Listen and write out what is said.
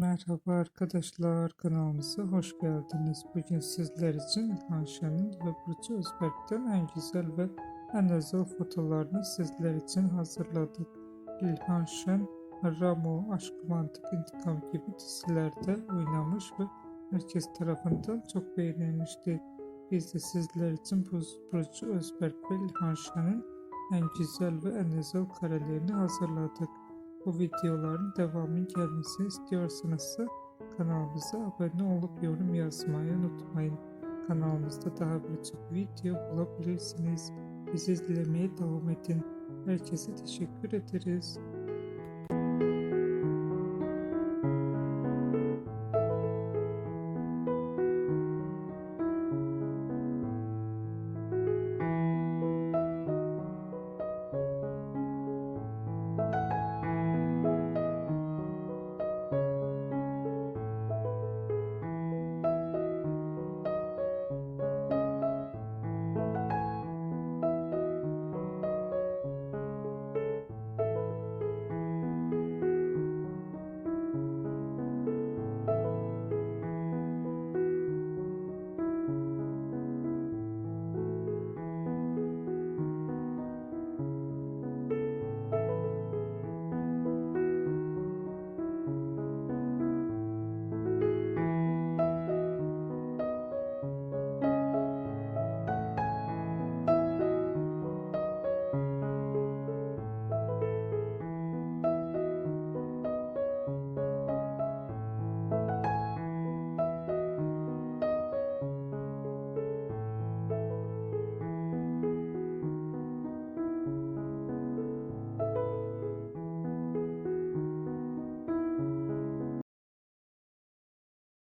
Merhaba arkadaşlar kanalımıza hoş geldiniz. Bugün sizler için İlhan Şen'in ve Burcu Özberk'ten en güzel ve en özel fotolarını sizler için hazırladık. İlhan Şen, Ramo, Aşk Romantik İntikam gibi dizilerde oynamış ve herkes tarafından çok beğenilmişti. Biz de sizler için Bur- Burcu Özberk ve İlhan Şen'in en güzel ve en özel karelerini hazırladık. Bu videoların devamının gelmesini istiyorsanız kanalımıza abone olup yorum yazmayı unutmayın. Kanalımızda daha birçok video bulabilirsiniz. Bizi izlemeye devam edin. Herkese teşekkür ederiz.